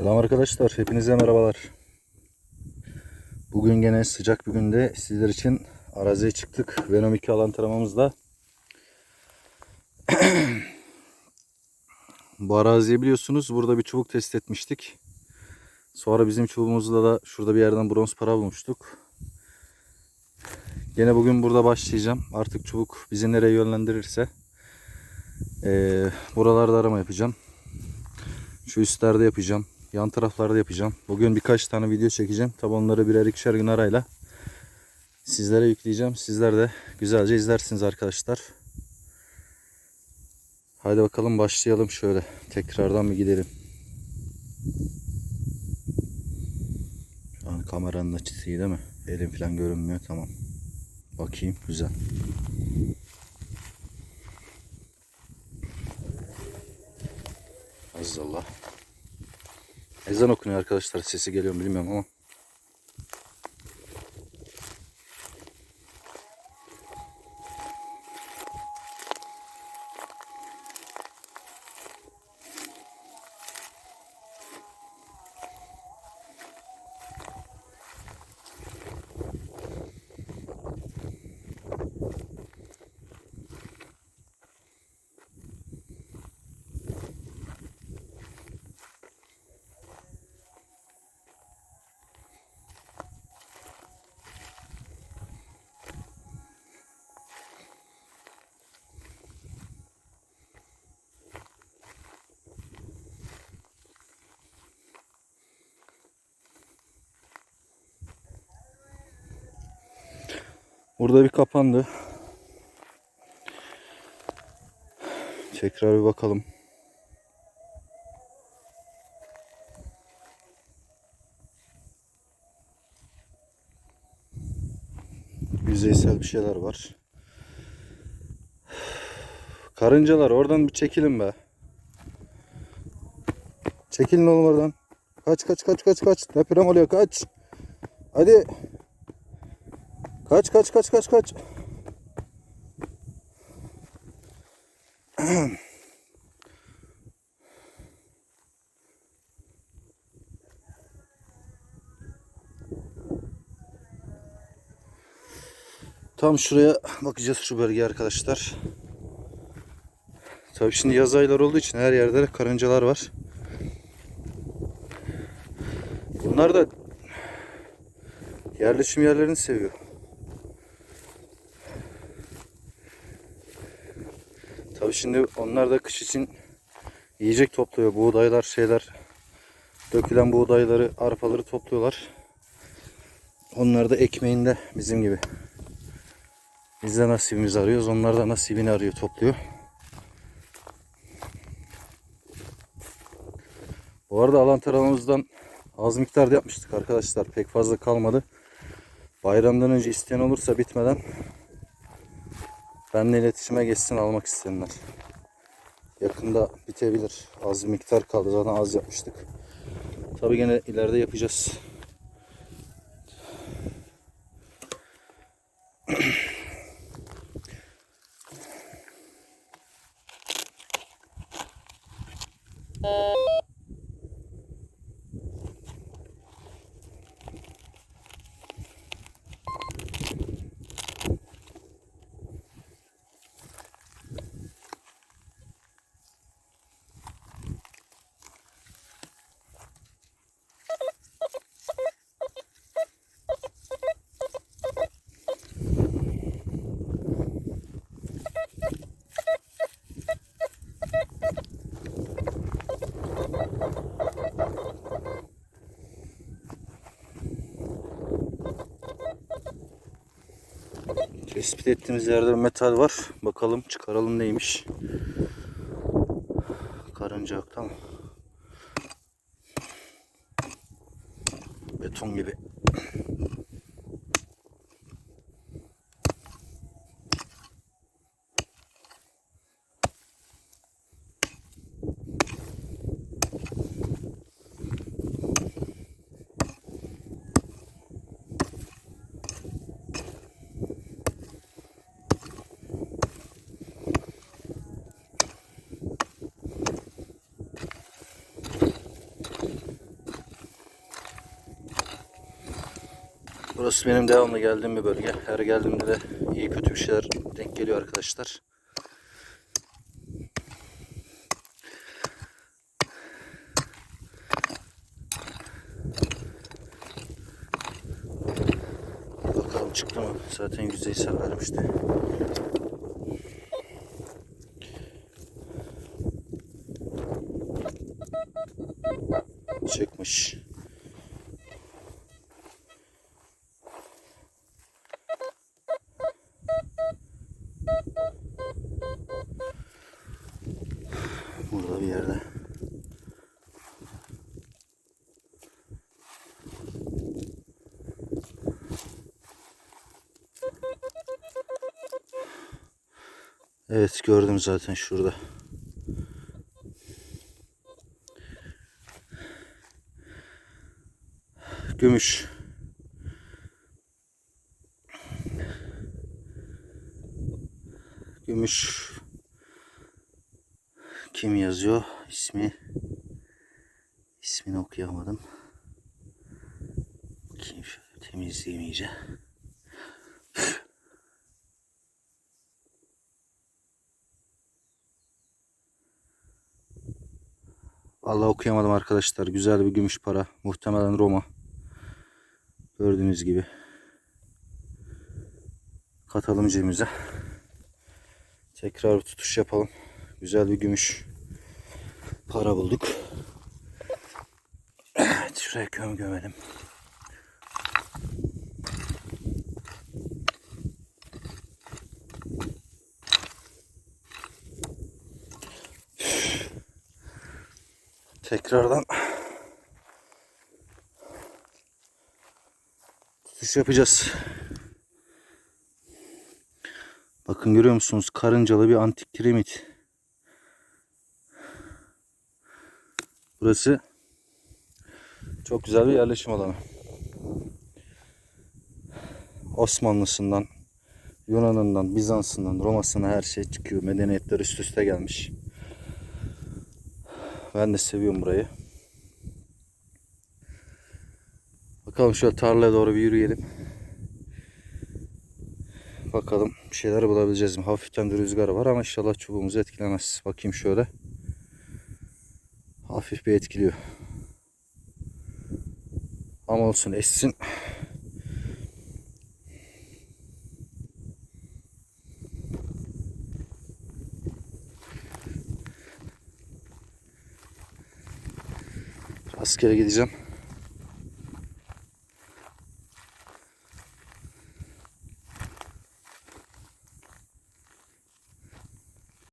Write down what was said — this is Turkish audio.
Selam arkadaşlar, hepinize merhabalar. Bugün gene sıcak bir günde sizler için araziye çıktık. Venom 2 alan taramamızda. Bu araziyi biliyorsunuz burada bir çubuk test etmiştik. Sonra bizim çubuğumuzla da şurada bir yerden bronz para bulmuştuk. Gene bugün burada başlayacağım. Artık çubuk bizi nereye yönlendirirse. eee, buralarda arama yapacağım. Şu üstlerde yapacağım. Yan taraflarda yapacağım. Bugün birkaç tane video çekeceğim. Tabi onları birer ikişer gün arayla sizlere yükleyeceğim. Sizler de güzelce izlersiniz arkadaşlar. Haydi bakalım başlayalım şöyle. Tekrardan bir gidelim. Şu an kameranın açısı iyi değil mi? Elim falan görünmüyor. Tamam. Bakayım. Güzel. Azallah. Ezan okunuyor arkadaşlar. Sesi geliyor mu bilmiyorum ama. Burada bir kapandı. Tekrar bir bakalım. Yüzeysel bir şeyler var. Karıncalar oradan bir çekilin be. Çekilin oğlum oradan. Kaç kaç kaç kaç kaç. Deprem oluyor kaç. Hadi. Kaç kaç kaç kaç kaç. Tam şuraya bakacağız şu bölge arkadaşlar. Tabii şimdi yaz ayları olduğu için her yerde karıncalar var. Bunlar da yerleşim yerlerini seviyor. Tabii şimdi onlar da kış için yiyecek topluyor. Buğdaylar, şeyler, dökülen buğdayları, arpaları topluyorlar. Onlar da ekmeğinde bizim gibi. Biz de nasibimizi arıyoruz. Onlar da nasibini arıyor, topluyor. Bu arada alan tarafımızdan az miktarda yapmıştık arkadaşlar. Pek fazla kalmadı. Bayramdan önce isteyen olursa bitmeden benimle iletişime geçsin almak isteyenler. Yakında bitebilir. Az bir miktar kaldı. Zaten az yapmıştık. Tabi gene ileride yapacağız. Tespit ettiğimiz yerde metal var. Bakalım çıkaralım neymiş. Karınca yok tamam. Beton gibi. Burası benim devamlı geldiğim bir bölge. Her geldiğimde de iyi kötü bir şeyler denk geliyor arkadaşlar. Bakalım çıktı mı? Zaten yüzeysel vermişti. Çıkmış. Evet gördüm zaten şurada. Gümüş. Gümüş. Kim yazıyor? İsmi. İsmini okuyamadım. Kim şöyle. Vallahi okuyamadım arkadaşlar. Güzel bir gümüş para. Muhtemelen Roma. Gördüğünüz gibi. Katalım cebimize. Tekrar tutuş yapalım. Güzel bir gümüş para bulduk. Evet şuraya göm gömelim. Tekrardan tutuş yapacağız. Bakın görüyor musunuz? Karıncalı bir antik kiremit. Burası çok güzel bir yerleşim alanı. Osmanlısından, Yunan'ından, Bizans'ından, Roma'sına her şey çıkıyor. Medeniyetler üst üste gelmiş. Ben de seviyorum burayı. Bakalım şöyle tarlaya doğru bir yürüyelim. Bakalım bir şeyler bulabileceğiz mi? Hafiften de rüzgar var ama inşallah çubuğumuzu etkilemez. Bakayım şöyle. Hafif bir etkiliyor. Ama olsun essin. Rastgele gideceğim.